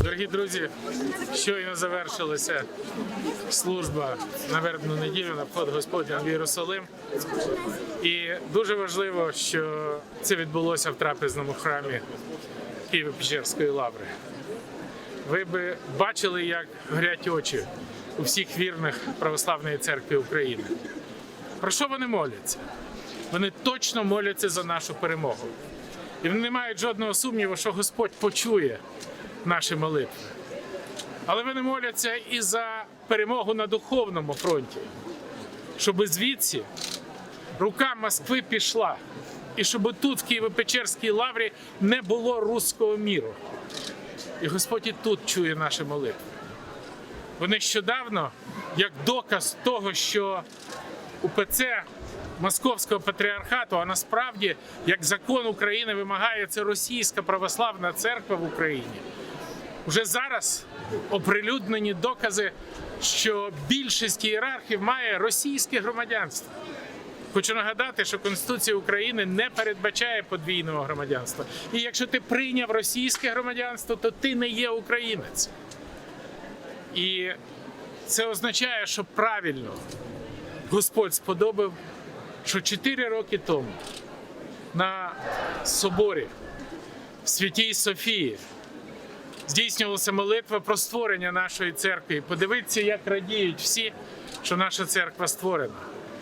Дорогі друзі, щойно завершилася служба на вербну неділю на вход Господня в Єрусалим. І дуже важливо, що це відбулося в трапезному храмі Києво-Печерської лаври. Ви би бачили, як горять очі у всіх вірних православної церкви України. Про що вони моляться? Вони точно моляться за нашу перемогу. І вони не мають жодного сумніву, що Господь почує наші молитви. Але вони моляться і за перемогу на духовному фронті, щоб звідси рука Москви пішла, і щоб тут, в Києво-Печерській лаврі, не було руського міру. І Господь і тут чує наші молитви. Бо нещодавно, як доказ того, що УПЦ Московського патріархату, а насправді, як закон України вимагає, це Російська православна церква в Україні. Вже зараз оприлюднені докази, що більшість ієрархів має російське громадянство. Хочу нагадати, що Конституція України не передбачає подвійного громадянства. І якщо ти прийняв російське громадянство, то ти не є українець. І це означає, що правильно Господь сподобав, що 4 роки тому на соборі в Святій Софії здійснювалася молитва про створення нашої церкви. Подивіться, як радіють всі, що наша церква створена.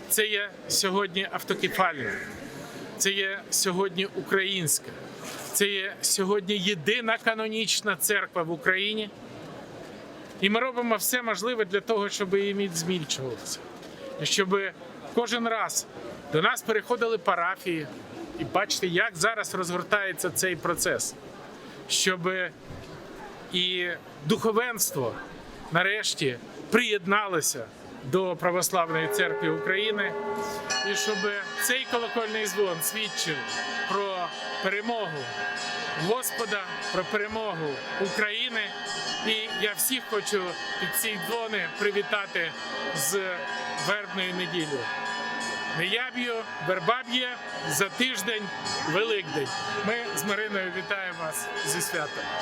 Це є сьогодні автокефальна, це є сьогодні українська, це є сьогодні єдина канонічна церква в Україні. І ми робимо все можливе для того, щоб її змільчувалося. І щоб кожен раз до нас переходили парафії, і бачите, як зараз розгортається цей процес, щоб і духовенство нарешті приєдналося до Православної церкви України, і щоб цей колокольний дзвон свідчив про перемогу Господа, про перемогу України. І я всіх хочу під ці дзвони привітати з вербною неділею. Не я за тиждень Великдень. Ми з Мариною вітаємо вас зі святом.